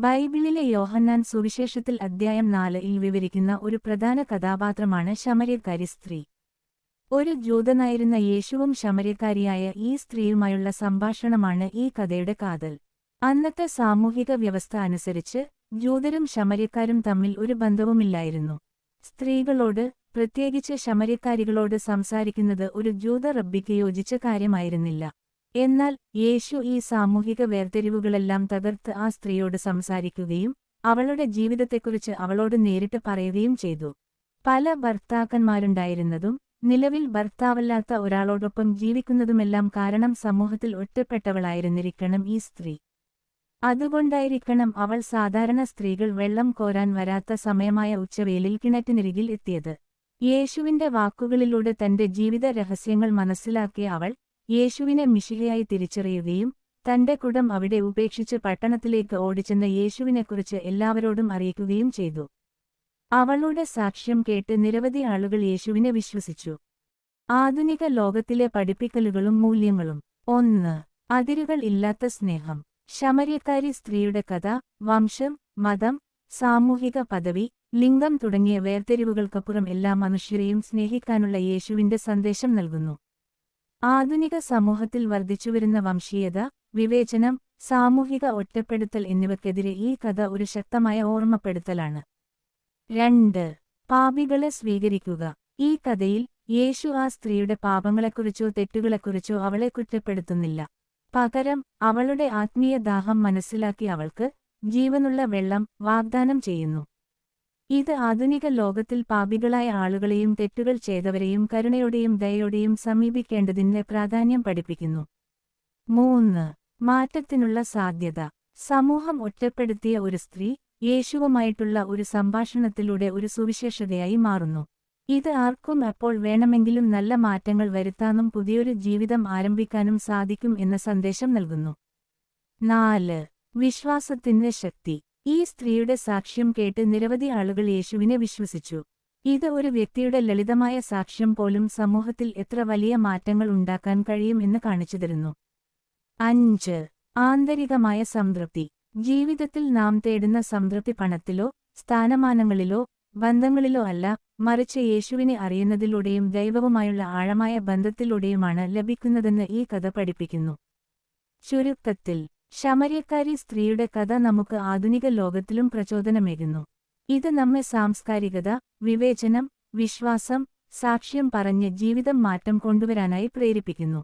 ബൈബിളിലെ യോഹന്നാൻ സുവിശേഷത്തിൽ അദ്ധ്യായം നാലിൽ വിവരിക്കുന്ന ഒരു പ്രധാന കഥാപാത്രമാണ് ശമര്യക്കാരി സ്ത്രീ. ഒരു ജൂതനായിരുന്ന യേശുവും ശമര്യക്കാരിയായ ഈ സ്ത്രീയുമായുള്ള സംഭാഷണമാണ് ഈ കഥയുടെ കാതൽ. അന്നത്തെ സാമൂഹിക വ്യവസ്ഥ അനുസരിച്ച് ജൂതരും ശമര്യക്കാരും തമ്മിൽ ഒരു ബന്ധവുമില്ലായിരുന്നു. സ്ത്രീകളോട് പ്രത്യേകിച്ച് ശമര്യക്കാരികളോട് സംസാരിക്കുന്നത് ഒരു ജൂത റബ്ബിക്ക് യോജിച്ച കാര്യമായിരുന്നില്ല. എന്നാൽ യേശു ഈ സാമൂഹിക വേർതിരിവുകളെല്ലാം തകർത്ത് ആ സ്ത്രീയോട് സംസാരിക്കുകയും അവളുടെ ജീവിതത്തെക്കുറിച്ച് അവളോട് നേരിട്ട് പറയുകയും ചെയ്തു. പല ഭർത്താക്കന്മാരുണ്ടായിരുന്നതും നിലവിൽ ഭർത്താവല്ലാത്ത ഒരാളോടൊപ്പം ജീവിക്കുന്നതുമെല്ലാം കാരണം സമൂഹത്തിൽ ഒറ്റപ്പെട്ടവളായിരുന്നിരിക്കണം ഈ സ്ത്രീ. അതുകൊണ്ടായിരിക്കണം അവൾ സാധാരണ സ്ത്രീകൾ വെള്ളം കോരാൻ വരാത്ത സമയമായ ഉച്ചവേലിൽ കിണറ്റിനരികിൽ എത്തിയത്. യേശുവിന്റെ വാക്കുകളിലൂടെ തന്റെ ജീവിത രഹസ്യങ്ങൾ മനസ്സിലാക്കിയ അവൾ യേശുവിനെ മിശികയായി തിരിച്ചറിയുകയും തന്റെ കുടം അവിടെ ഉപേക്ഷിച്ച് പട്ടണത്തിലേക്ക് ഓടിച്ചെന്ന യേശുവിനെക്കുറിച്ച് എല്ലാവരോടും അറിയിക്കുകയും ചെയ്തു. അവളുടെ സാക്ഷ്യം കേട്ട് നിരവധി ആളുകൾ യേശുവിനെ വിശ്വസിച്ചു. ആധുനിക ലോകത്തിലെ പഠിപ്പിക്കലുകളും മൂല്യങ്ങളും. ഒന്ന് അതിരുകൾ ഇല്ലാത്ത സ്നേഹം. ശമര്യക്കാരി സ്ത്രീയുടെ കഥ വംശം മതം സാമൂഹിക പദവി ലിംഗം തുടങ്ങിയ വേർതിരിവുകൾക്കപ്പുറം എല്ലാ മനുഷ്യരെയും സ്നേഹിക്കാനുള്ള യേശുവിന്റെ സന്ദേശം നൽകുന്നു. ആധുനിക സമൂഹത്തിൽ വർദ്ധിച്ചുവരുന്ന വംശീയത വിവേചനം സാമൂഹിക ഒറ്റപ്പെടുത്തൽ എന്നിവയ്ക്കെതിരെ ഈ കഥ ഒരു ശക്തമായ ഓർമ്മപ്പെടുത്തലാണ്. രണ്ട്. പാപികളെ സ്വീകരിക്കുക. ഈ കഥയിൽ യേശു ആ സ്ത്രീയുടെ പാപങ്ങളെക്കുറിച്ചോ തെറ്റുകളെക്കുറിച്ചോ അവളെ കുറ്റപ്പെടുത്തുന്നില്ല. പകരം അവളുടെ ആത്മീയ ദാഹം മനസ്സിലാക്കി അവൾക്ക് ജീവനുള്ള വെള്ളം വാഗ്ദാനം ചെയ്യുന്നു. ഇത് ആധുനിക ലോകത്തിൽ പാപികളായ ആളുകളെയും തെറ്റുകൾ ചെയ്തവരെയും കരുണയോടെയും ദയോടെയും സമീപിക്കേണ്ടതിന്റെ പ്രാധാന്യം പഠിപ്പിക്കുന്നു. മൂന്ന് മാറ്റത്തിനുള്ള സാധ്യത. സമൂഹം ഒറ്റപ്പെടുത്തിയ ഒരു സ്ത്രീ യേശുവുമായിട്ടുള്ള ഒരു സംഭാഷണത്തിലൂടെ ഒരു സുവിശേഷതയായി മാറുന്നു. ഇത് ആർക്കും അപ്പോൾ വേണമെങ്കിലും നല്ല മാറ്റങ്ങൾ വരുത്താനും പുതിയൊരു ജീവിതം ആരംഭിക്കാനും സാധിക്കും എന്ന സന്ദേശം നൽകുന്നു. നാല് വിശ്വാസത്തിന്റെ ശക്തി. ഈ സ്ത്രീയുടെ സാക്ഷ്യം കേട്ട് നിരവധി ആളുകൾ യേശുവിനെ വിശ്വസിച്ചു. ഇത് ഒരു വ്യക്തിയുടെ ലളിതമായ സാക്ഷ്യം പോലും സമൂഹത്തിൽ എത്ര വലിയ മാറ്റങ്ങൾ ഉണ്ടാക്കാൻ കഴിയും എന്ന് കാണിച്ചു തരുന്നു. അഞ്ച്. ആന്തരികമായ സംതൃപ്തി. ജീവിതത്തിൽ നാം തേടുന്ന സംതൃപ്തി പണത്തിലോ സ്ഥാനമാനങ്ങളിലോ ബന്ധങ്ങളിലോ അല്ല മറിച്ച് യേശുവിനെ അറിയുന്നതിലൂടെയും ദൈവവുമായുള്ള ആഴമായ ബന്ധത്തിലൂടെയുമാണ് ലഭിക്കുന്നതെന്ന് ഈ കഥ പഠിപ്പിക്കുന്നു. ചുരുക്കത്തിൽ ശമര്യക്കാരി സ്ത്രീയുടെ കഥ നമുക്ക് ആധുനിക ലോകത്തിലും പ്രചോദനമേകുന്നു. ഇത് നമ്മെ സാംസ്കാരികത വിവേചനം വിശ്വാസം സാക്ഷ്യം പറഞ്ഞ് ജീവിതം മാറ്റം കൊണ്ടുവരാനായി പ്രേരിപ്പിക്കുന്നു.